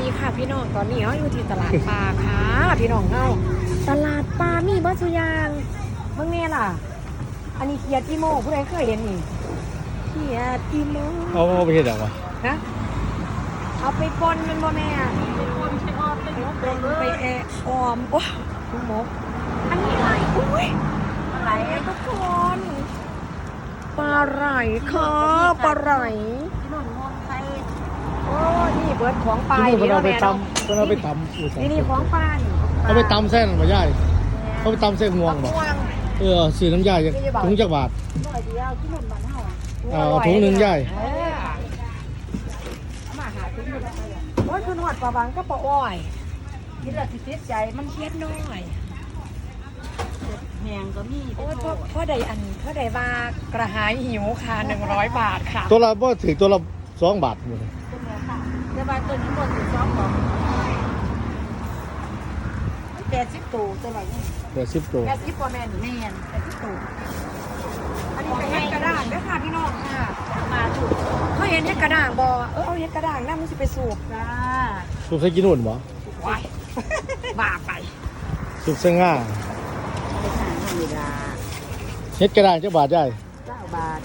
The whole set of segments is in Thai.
ดีค่ะพี่น้องตอนนี้เราอยู่ที่ตลาดปลาค่ะพี่น้องเฮาตลาดปลามีบัสุอยางเมื่อไงล่ะ อันนี้เขียดอีโมผู้ใดเคยเห็นนี่เขียดอีโมเอาเอาไปเห็ดอะไรวะนะเอาไปปนมันบ่แม่ไปปนใช้ออมไปปนไปแอะออมโอ้คุณหมกอันนี้อะไรอุ้ยอะไรอะทุกคนปลาไหลค่ะปลาไหลหนุนงงไปโอ้ นี่เบิร์ดของปลาที่อีนี่กเพิ่นแล้วเอาไปแม่เนาะตำเพิ่นเอาไปตำอยู่สองนี่นี่คของนปลานี่เอาไปตำเส้นมาย่ายเขาไปตำเส้นห่วงบ่ม่วง เออซื้อน้ำย่ายจากถุงจักบาทหน่อยเดียวที่หนุนมันเท่าอะเอาถุงหนึ่งย่ายเออเอามาหาถุงหนึ่งโอ้ยคุณหอดปลาบังก็ปลาอ้อยกินและสิติดใจมันเครียดน้อยแหงก็มีโอ้ยพ่อพ่อใดอันพ่อใดว่ากระหายหิวค่ะหนึ่งร้อยบาทค่ะตัวละบ่ถึงตัวละสองบาทหมดเลยตัวนี้ค่ะ แต่ว่าตัวนี้หมดถึงสองบอกแปดสิบตัวตัวไหนนี่แต่สิบตัวแค่สิบกว่าแม่นแม่นแปดสิบตัวอันนี้เป็นเห็ดกระด้างด้วยค่ะพี่น้องค่ะ มาถูกเขาเห็นเห็ดกระด้างบอเออเอาเห็ดกระด้างนั่นมันจะไปสูบจ้าสุกใส่กินนู่นบ่ว้ายบ้าไปสุกใส่ง่าไปหาเวลาเฮ็ดกระดานจักบาทย่ายเก้าบาท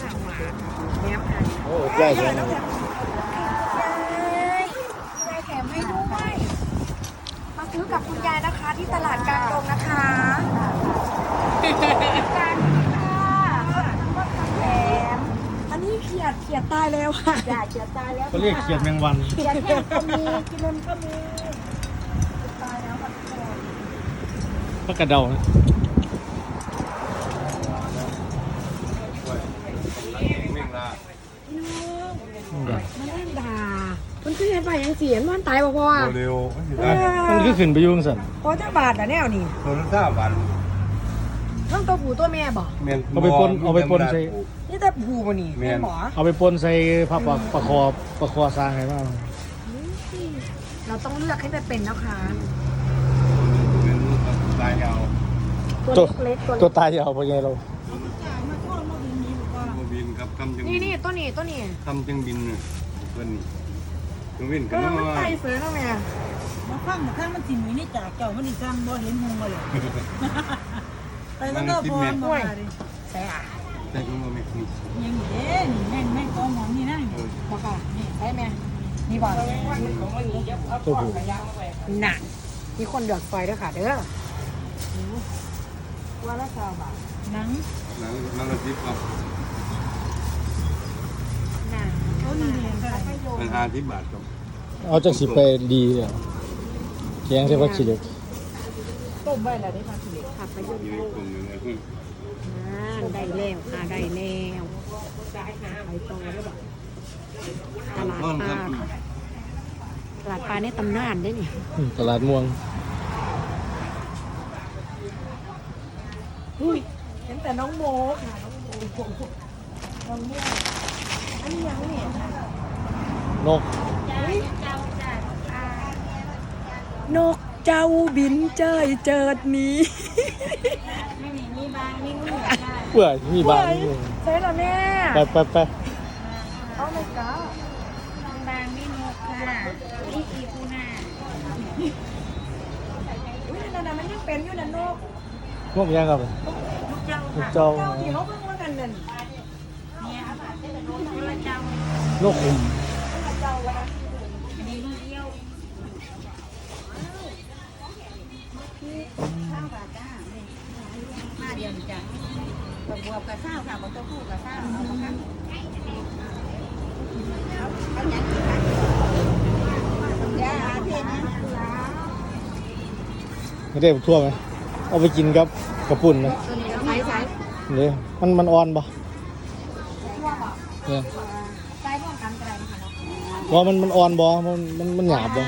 แม่พันโอ้ย่ายแสนยายแถมให้ด้วยมา ซื้อกับคุณยายนะคะที่ตลาดกลางดงนะคะการค่ะแถมอันนี้เขียดเขียดตายแล้วค่ะจ้าเจียตายแล้วเขาเรียกเขียดแมงวันเจียแห้งก็มีกินนมก็มีปลากระเดานะมันเล่นด่า มันคือเห็นไปยังเสียมันตายบ่พ่อเร็วมันสิได้มันคือขึ้นไปอยุ่จังสันพอเจ้าบาทอะแนวนี่ตัวละสามวันต้องตัวผู้ตัวแม่บ่แม่นเอาไปปนเอาไปปนใส่นี่แต่ผู้บ่นี่แม่นหมอเอาไปปนใส่ผ้าปะปะคอปะคอสร้างให้บ้างเราต้องเลือกให้เป็นนะคะตายยาวตัวเล็กตัวตัวเล็กตายยาวเพราะไงเราน,นี่นี่ตัวนี้ตัวนี้คำจังบินเนี่ยเพิ่นจั งบินเอกันอเนามันไตะเสือเนาะแม่มาฟังมาข้างมันสิมีนี่จากเจ้ามันอีซ้ำบ่เห็นหงเลยไปแล้วก็พรมาดิใส่อะแต่ก็บ่แม่นนี่ยังเด้นี่แม่งแม่งกองหองนี่นั่งบ่ค่ะนี่ใส่แม่นี่บ่ตัวผู้หนักมีคนเดือดไฟด้วยค่ะเด้อว่าละสาวบาทหนัง หนังหนังระดิบครับห นักต้นเดียวกันเป็น50บาทครับเอาจากสิไปดีเลยแกงใส่ผักชีเหล็กต้มไว้แล้วได้ค่ะพี่เล็กค่ะไปยุ่งอยู่ในกลุ่มอยู่ในกลุ่มอ่าได้แล้วค่ะได้แล้วไปต่อแล้วบ่ตลาดต้นปครัลาบตลาดปลาในตำนานได้นี่อืมตลาดม่วงอุ้ยเห็นแต่น้องโมค่ะน้องโมน้องโม อันนี้ยังเนี่ยนกนกเจ้าบินเจ้ยเจิดหนี้ไม่มีมีบางมีงูเปื่อยมีบางอยู่ใช่เหรอแม่ไปไปไปเอาเลยก้าบางมีงูค่ะนี่อีกูน่าอุ้ยนั่นน่ะมันยังเป็นอยู่นั่นนกนกยังครับนกเจ้านกเจ้าเจ้าที่เขาเพิ่งว่ากันนั่นเนี่ย คนละเจ้านกขุมเจ้าละอันนี้ลูกเอี้ยวข้าวบาจ้ามาเดียวจ้ะบวบกับข้าวค่ะบวบคู่กับข้าวเอามาครับยาเทียนเนี่ยไม่ได้ทั่วไหมเอาไปกินกับกระปุ่นไหมตัวนี้ใส่ใส่เนี่ยมันมันอ่อนปะเนี่ย ใส่พร้อมกันก็ได้นะคะ บอมันมันอ่อนบ่มันมันมันหยาบบ่อ่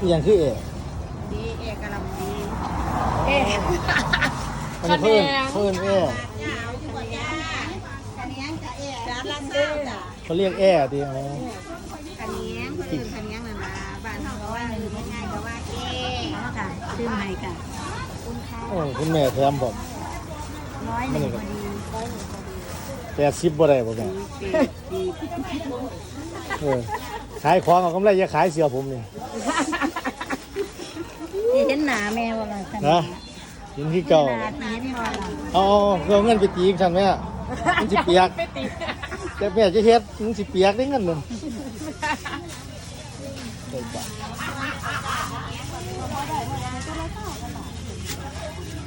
อมันเดียวอหย่างคือเอ๋ดีเอกกะหลำดีเอ๊ะมันเพิ่นเพิ่นแอ่อันนี้จะเอ๋จานละเก้าจ้ะเขาเรียกแอ่ดิอ๋อคันนี้คนอื่นคันนี้นั่นนะบ้านเขาก็ว่าหนึ่งง่ายๆก็ว่าเก๋ค่ะซื้อใหม่ค่ะโอ้คุณแม่แถมผมร้อยหนึ่งพอดีแปดสิบบ่ได้บ่แม่ปีปีเออขายของเอากำไรอย่าขายเสื้อผมนี่ ที่เห็นหนาแม่ว่าอะไรคันนะยินที่เก่าหนาที่เห็นว่าอะไรเอาเอาเอาเงินไปตีกันแม่มันสิเปียกแต่แม่จะเฮ็ดมันสิเปียกได้เงินนึงได้จ้ะ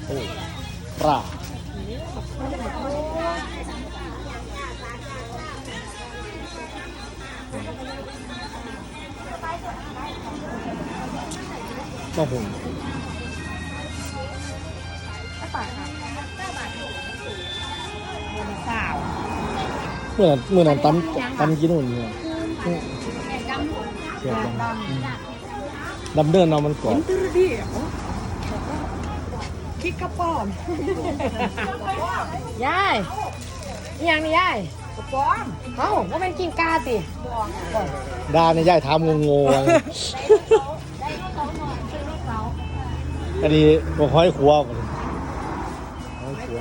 โอ้ปลา ก็หุ่นสาวเมื่อนั้นเมื่อนั้นตำตำกินนู่นเนี่ยเสียบดำดำเดินเอามันกรอบตื้อดิคิกกระป๋อมยายนี่ยังนี่ยายกระป๋อมเอ้าว่าเป็นกินกาติดาเนี่ยยายถามงงๆว่า อันนี้บอกห้อยครัวก่อนห้อยครัว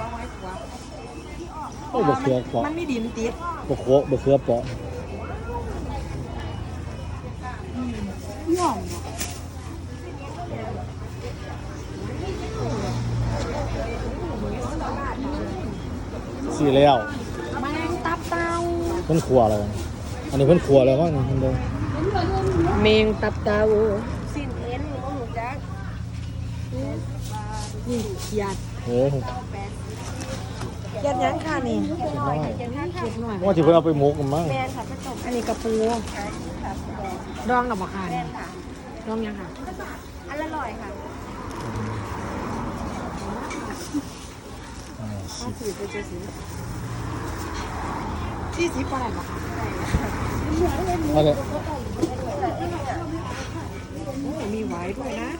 โอ้บะเขือเปาะ มันไม่ดินติดบะเขือบะเขือเปาะย่อมสี่แล้วแมงตับเต่าเพิ่นครัวแล้วอันนี้เพิ่นครัวแล้วมั้งเพิ่นเด้อแมงตับเต่าสิ้นเอ็นหมูจัก นี่ยัดโอ้โหยัดยังค่ะนี่น้อยยัดหน่อยว่าที่เพิ่นเอาไปหมกกันมั้งแมนค่ะผสมอันนี้กระปูดองกับมะขามดองยังค่ะอันละร้อยค่ะอ่าห้าสิบไปเจ็ดสิบสี่สิบอะไรบ้างคะอันนี้โอ้มีไว้ด้วยนะ